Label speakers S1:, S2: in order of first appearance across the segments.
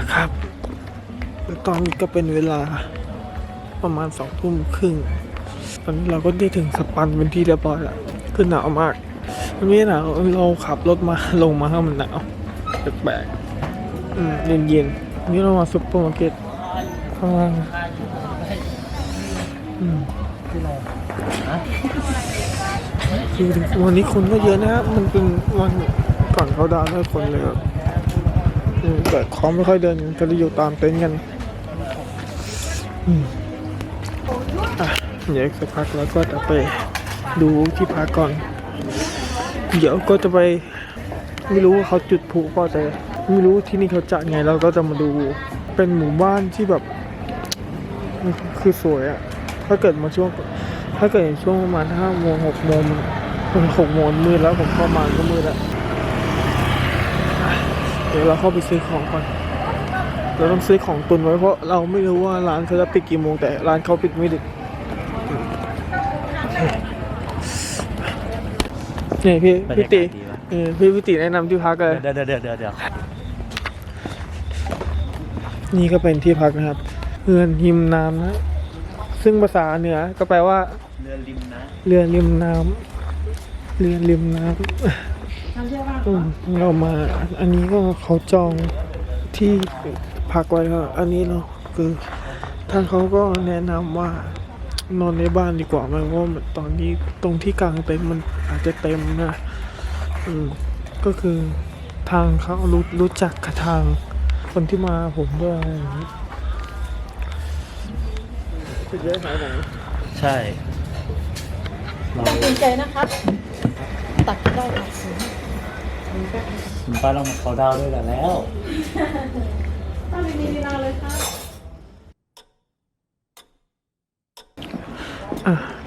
S1: นะครับตอนนี้ก็เป็นเวลาประมาณสองทุ่มครึ่ง ตอนนี้เราก็ได้ถึงสปันเป็นที่เรียบร้อยแล้วคือหนาวมากมันไม่หนาวเราขับรถมาลงมาให้มันหนาวแปลกๆอืมเย็นๆนี่เรามาซุปเปอร์มาร์เก็ตข้างล่างคือวันนี้คนก็เยอะนะครับมันเป็นวันก่อนเขาดาวน์ด้วยคนเลยแบบ แต่ขอไม่ค่อยเดินก็จะอยู่ตามเต็นท์กันเดี๋ยวสักพักแล้วก็จะไปดูที่พักก่อน เดี๋ยวก็จะไป ไม่รู้ว่าเขาจุดพลุก็แต่ไม่รู้ที่นี่เขาจัดไงเราก็จะมาดูเป็นหมู่บ้านที่แบบ คือสวยอะถ้าเกิดมาช่วง ถ้าเกิดช่วงประมาณห้าโมงหกโมงหกโมงมืดแล้วผมประมาก็มืดแล้ว เดี๋ยวเราเข้าไปซื้อของก่อน เราต้องซื้อของตุนไว้เพราะเราไม่รู้ว่าร้านเขาจะปิดกี่โมงแต่ร้านเขาปิดไม่ดึกนี่พี่
S2: บรร
S1: พี่
S2: ยากาศ
S1: ติ
S2: ดีวะ
S1: เออพี่พี่ติแนะนำที่พักเลย
S2: เดี๋ยวเดี๋ยวเดี๋ยวเดี๋ยวเดี๋ยว
S1: นี่ก็เป็นที่พักนะครับเรือนริมน้ำนะซึ่งภาษาเหนือก็แปลว่า
S2: เรือริมนะ
S1: เรือริมน้ำเรือริมน้ำ อืมเรามา อันนี้ก็เขาจองที่พักไว้แล้วอันนี้เราคือทางเขาก็แนะนำว่านอนในบ้านดีกว่าไหมเพราะว่าตอนนี้ตรงที่กลางเต็นท์มันอาจจะเต็มนะอืมก็คือทางเขารู้รู้จักกับทางคนที่มาผมด้วยอะไรอย่างนี้จะเยอะขนาดไหน
S2: ใช่เรา
S3: สนใจนะครับ ตัดได้ค่ะ
S2: คุณป้าเรามาเขาดาวด้วยกันแล้ว
S3: ถ้าไม่มีเวลาเลยค่ะ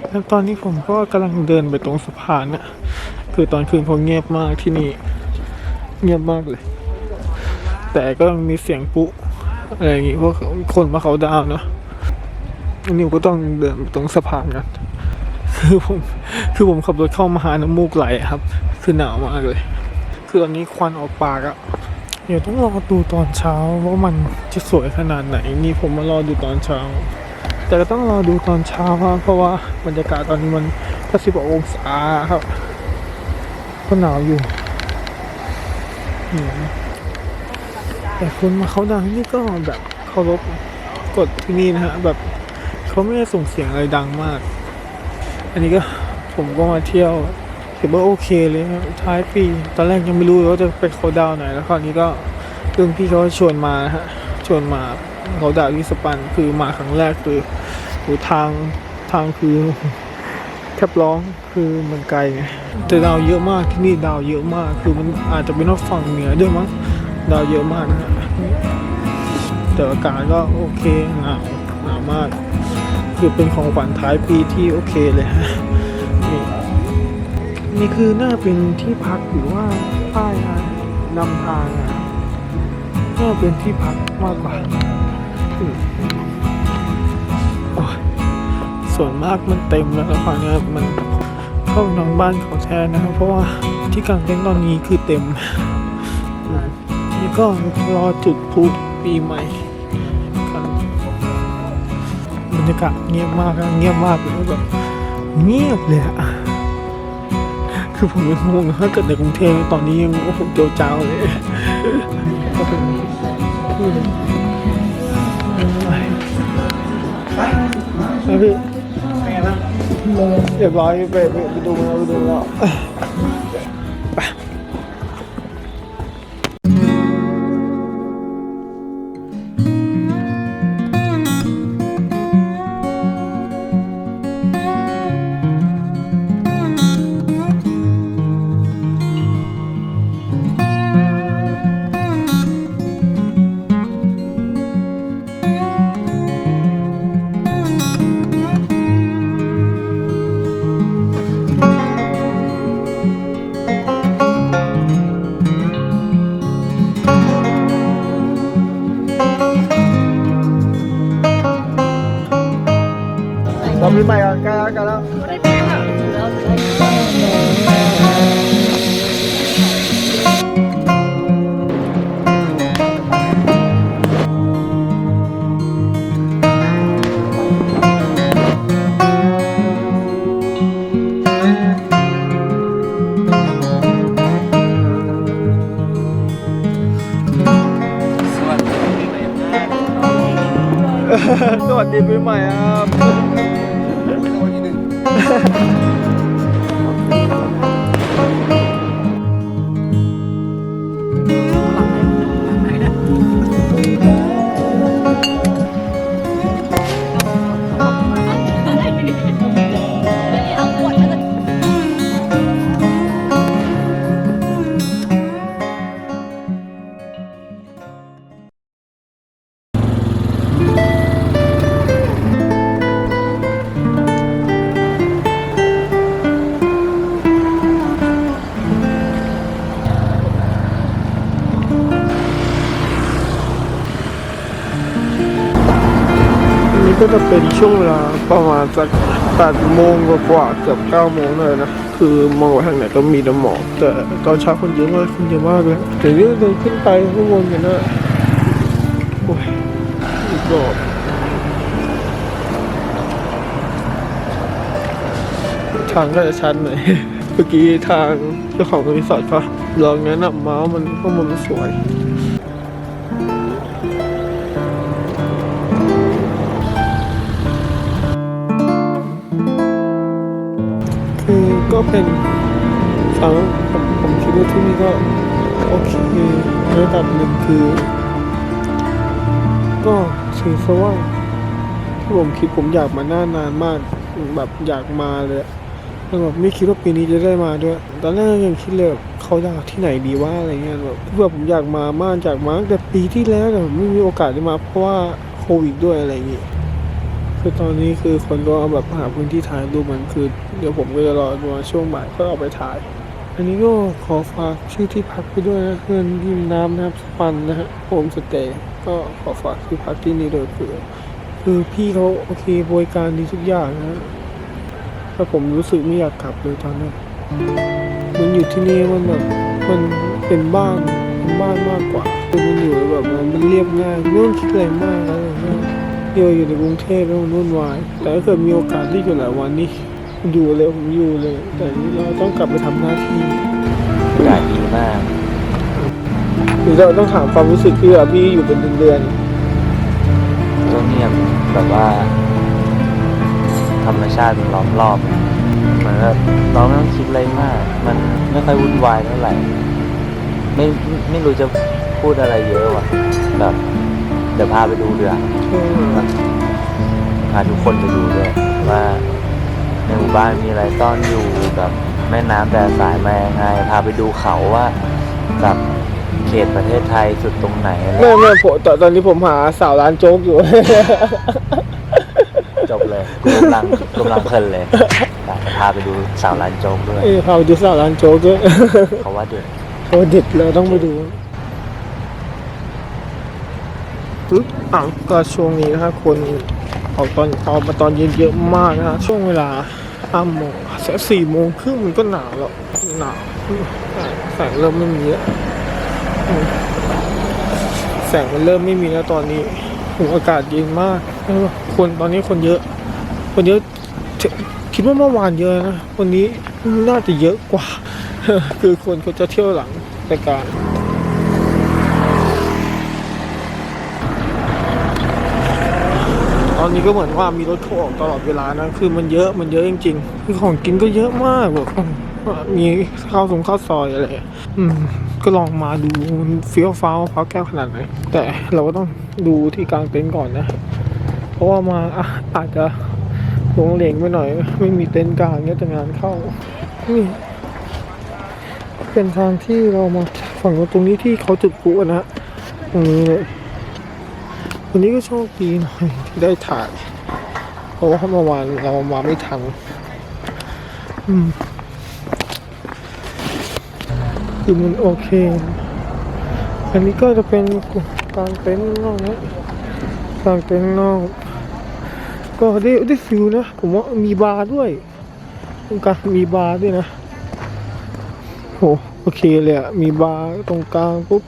S1: แล้วตอนนี้ผมก็กำลังเดินไปตรงสะพานน่ะ คือตอนคืนเขาเงียบมากที่นี่ เงียบมากเลย แต่ก็ยังมีเสียงปุ๊อะไรอย่างงี้เพราะคนมาเขาดาวเนาะอันนี้ผมก็ต้องเดินตรงสะพานกัน คือผม คือผมขับรถเข้ามาหาน้ำมูกไหลครับ คือหนาวมากเลย คือตอนนี้ควันออกปากอะเดี๋ยวต้องรอดูตอนเช้าว่ามันจะสวยขนาดไหนนี่ผมมารอดูตอนเช้า แต่ก็ต้องรอดูตอนเช้าครับเพราะว่าบรรยากาศตอนนี้มันก็สิบองศาครับก็หนาวอยู่แต่คนมาเขาดังที่นี่ก็แบบเคารพกฎที่นี่นะฮะแบบเขาไม่ได้ส่งเสียงอะไรดังมาก อันนี้ก็ผมก็มาเที่ยว ถือว่าโอเคเลยครับท้ายปี ตอนแรกยังไม่รู้ว่าจะไปเขาดาวน์ไหน แล้วคราวนี้ก็เรื่องพี่เขาชวนมาฮะชวนมาเขาดาวที่สปันคือมาครั้งแรกคือโหทางทางคือแคบร้องคือมันไกลไงแต่ดาวเยอะมากที่นี่ดาวเยอะมาก คือมันอาจจะเป็นว่าฝั่งเหนือด้วยมั้งดาวเยอะมากนะฮะแต่อากาศก็โอเคหนาวหนาวมาก คือเป็นของขวัญท้ายปีที่โอเคเลยฮะ นี่คือน่าเป็นที่พักหรือว่าป้ายนำทางอะน่าเป็นที่พักมากกว่าส่วนมากมันเต็มแล้วครับคราวเนี้มันเข้าทางบ้านเขาแทนนะครับ เพราะว่าที่กลางเต็นท์ตอนนี้คือเต็มนี่ก็รอจุดพลุปีใหม่กันบรรยากาศเงียบมากอะเงียบมากเลยแบบเงียบเลยอะ คือผมยังงงถ้าเกิดในกรุงเทพตอนนี้ยังโอ้โหเจียวจ้าวเลยก็เป็นอืมไปพี่เรียบร้อยไปไปไปดูมาแล้วไปดูมาแล้ว วัสดีปีใจะเป็นช่วงเวลาประมาณสัก8โมงกว่าเกือบ9โมงเลยนะ คือมองไปทางไหนก็มีแต่หมอกแต่ตอนเช้าคนเยอะมากคนเยอะมากเลยแต่นี่เดินขึ้นไปข้างบนกันนะโอ้ยอีกอบทางก็จะชันหน่อยเมื่อกี้ทางเจ้าของรีสอร์ทก็ลองแนะนำมาว่ามันข้างบนสวย คือก็เป็นสำหรับผมผมคิดว่าที่นี่ก็โอเคระดับหนึ่งคือ ก็ถือซะว่าที่ผมคิดผมอยากมาหน้านานมากแบบอยากมาเลยแล้วแบบไม่คิดว่าปีนี้จะได้มาด้วยตอนแรกยังคิดเลยเขาอยากที่ไหนดีว่าอะไรเงี้ยแบบเพื่อผมอยากมามากอยากมาแต่ปีที่แล้วแต่ไม่มีโอกาสได้มาเพราะว่าโควิดด้วยอะไรอย่างงี้ คือตอนนี้คือคนก็เอาแบบหาพื้นที่ถ่ายรูปมันคือ เดี๋ยวผมก็จะรอดูช่วงบ่ายก็ออกไปถ่าย อันนี้ก็ขอฝากชื่อที่พักไปด้วยนะเพื่อนริมน้ำนะครับสปันนะฮะโฮมสเตย์ก็ขอฝากที่พักที่นี่โดวยคือคือพี่เขาโอเคบริการดีทุกอย่างนะแต่ผมรู้สึกไม่อยากกลับเลยตอนนี้มันอยู่ที่นี่มันแบบมันเป็นบ้านบ้านมากกว่าคือมันอยู่แบบมันเรียบง่ายไม่ต้องคิดอะไรมากอะไรอย่างเงี้ย เดียวอยู่ในกรุงเทพแล้วมันวุ่นวาย แต่ถ้าเกิดมีโอกาสที่อยู่หลายวันนี่อยู่เลยผมอยู่เลย แต่นี่เราต้องกลับไปทำหน้าที่
S2: อากาศดีมาก
S1: หรือเราต้องถามความรู้สึกที่แบบพี่อยู่เป็นเดือน
S2: ก็เงียบแบบว่า ธรรมชาติล้อมรอบเหมือนแบบเราไม่ต้องคิดอะไรมาก มันไม่ค่อยวุ่นวายเท่าไหร่ไม่ไม่ไม่รู้จะพูดอะไรเยอะว่ะแบบ เดี๋ยวพาไปดูเรือ
S1: ๆเออ
S2: พาทุกคนไปดูด้วยว่าในหมู่บ้านมีอะไรซ่อนอยู่แบบแม่น้ำแต่สายมายังไง พาไปดูเขาว่าแบบเขตประเทศไทยสุดตรงไหนอะไร
S1: ไม่ไม่ผมตอนตอนนี้ผมหาสาวร้านโจ๊กอยู่
S2: จบเลยกูกำลังกำลังเพลินเลยแต่พาไปดูสาวร้านโจ๊กด้วย
S1: เออพาไปดูสาวร้านโจ๊กด้วย
S2: เขาว่าเด็ด
S1: โอ้เด็ดเลยต้องไปดู ปึ๊บอะก็ช่วงนี้นะฮะคนเอาตอนเอามาตอนเย็นเยอะมากนะฮะช่วงเวลาห้าโมงแค่สี่โมงครึ่งมันก็หนาวแล้วหนาวแสงเริ่มไม่มีแล้วแสงมันเริ่มไม่มีแล้วตอนนี้โหอากาศเย็นมากคนตอนนี้คนเยอะ คนเยอะคิดว่าเมื่อวานเยอะนะวันนี้น่าจะเยอะกว่า คือคนเขาจะเที่ยวหลังรายการ ตอ นี้ก็เหมือนว่ามีรถเข้าออกตลอดเวลานะคือมันเยอะมันเยอะจริงๆคือของกินก็เยอะมากแบบมีข้าวสงข้าวซอยอะไรอืมก็ลองมาดูมันเฟี้ยวฟ้าวฟ้าแก้วขนาดไหนแต่เราก็ต้องดูที่กลางเต็นท์ก่อนนะ เพราะว่ามาอาจจะลงเหลงไปหน่อย ไม่มีเต็นท์กลางเงี้ยแต่งานเข้านี่เป็นทางที่เรามาฝั่งตรงนี้ที่เขาจุดพลุอะนะตรงนี้เลย วันนี้ก็โชคดีหน่อยที่ได้ถ่าย เพราะว่าเมื่อวานเรามาไม่ทัน อืมคือมันโอเค อันนี้ก็จะเป็นกลางเต็นท์นอกนะกลางเต็นท์นอก ก็ได้ได้ฟิลนะ ผมว่ามีบาร์ด้วยตรงกลางมีบาร์ด้วยนะ โห โอเคเลยอะมีบาร์ตรงกลางปุ๊บ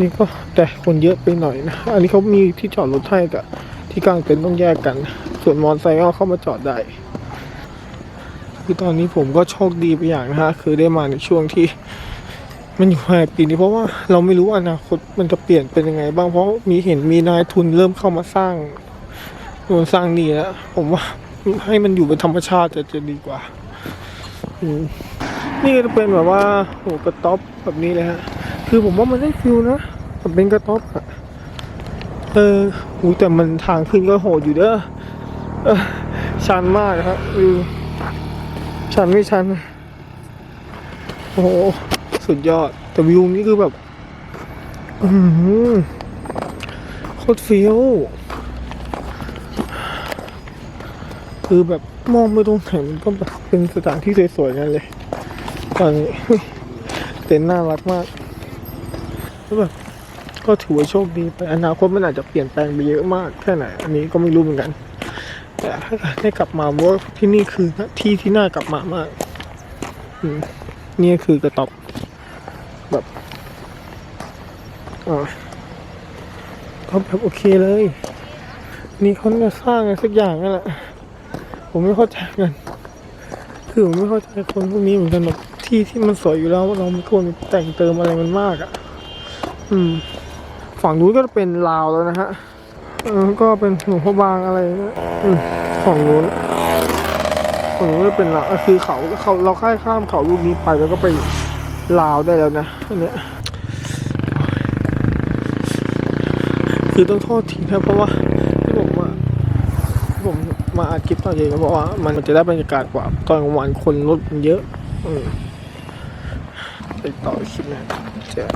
S1: นี่ก็แต่คนเยอะไปหน่อยนะ อันนี้เขามีที่จอดรถให้กับที่กลางเต็นท์ต้องแยกกัน ส่วนมอเตอร์ไซค์ก็เข้ามาจอดได้คือตอนนี้ผมก็โชคดีไปอย่างนะฮะ คือได้มาในช่วงที่มันอยู่ในปีนี้เพราะว่าเราไม่รู้อนาคตมันจะเปลี่ยนเป็นยังไง บ้างเพราะมีเห็นมีนายทุนเริ่มเข้ามาสร้างโน่นสร้างนี่แล้วผมว่าให้มันอยู่เป็นธรรมชาติจะจะดีกว่านี่ก็จะเป็นแบบว่าโหกระต๊อบแบบนี้เลยฮะ คือผมว่ามันได้ฟิลนะแบบเป็นกระต๊อบอะเออหูแต่มันทางขึ้นก็โหดอยู่เด้อเออชันมากครับวิวชันไม่ชัน โอ้โห สุดยอด แต่วิวนี้คือแบบอือหือโคตรเฟี้ยว คือแบบมองไปตรงไหนมันก็แบบเป็นสถานที่สวยๆนั่นเลยตอนนี้เต็นท์น่ารักมาก แล้วแบบก็ถือว่าโชคดีไปอนาคตมันอาจจะเปลี่ยนแปลงไปเยอะมากแค่ไหนอันนี้ก็ไม่รู้เหมือนกัน แต่ถ้าได้กลับมาว่าที่นี่คือที่ที่น่ากลับมามากนี่คือกระต๊อบแบบอ่าก็แบบโอเคเลย นี่เขาจะสร้างอะไรสักอย่างนั่นแหละผมไม่เข้าใจกัน คือผมไม่เข้าใจคนพวกนี้เหมือนกันแบบที่ที่มันสวยอยู่แล้วเราไม่ควรแต่งเติมอะไรมันมากอะ่ะ อืม ฝั่งนู้นก็เป็นลาวแล้วนะฮะเออก็เป็นหลวงพ่อบางอะไรนะอืมฝั่งนู้นฝั่งนู้นก็เป็นลาวคือเขาเขาเราค่ายข้ามเขาลูกนี้ไปแล้วก็ไปลาวได้แล้วนะอันเนี้ยคือต้องโทษทีนะเพราะว่าที่ผมว่าผมมาอัดคลิปตอนเย็นก็เพราะว่ามันจะได้บรรยากาศกว่าตอนกลางวันคนรถมันเยอะ อืมไปต่อคลิปนะเจอ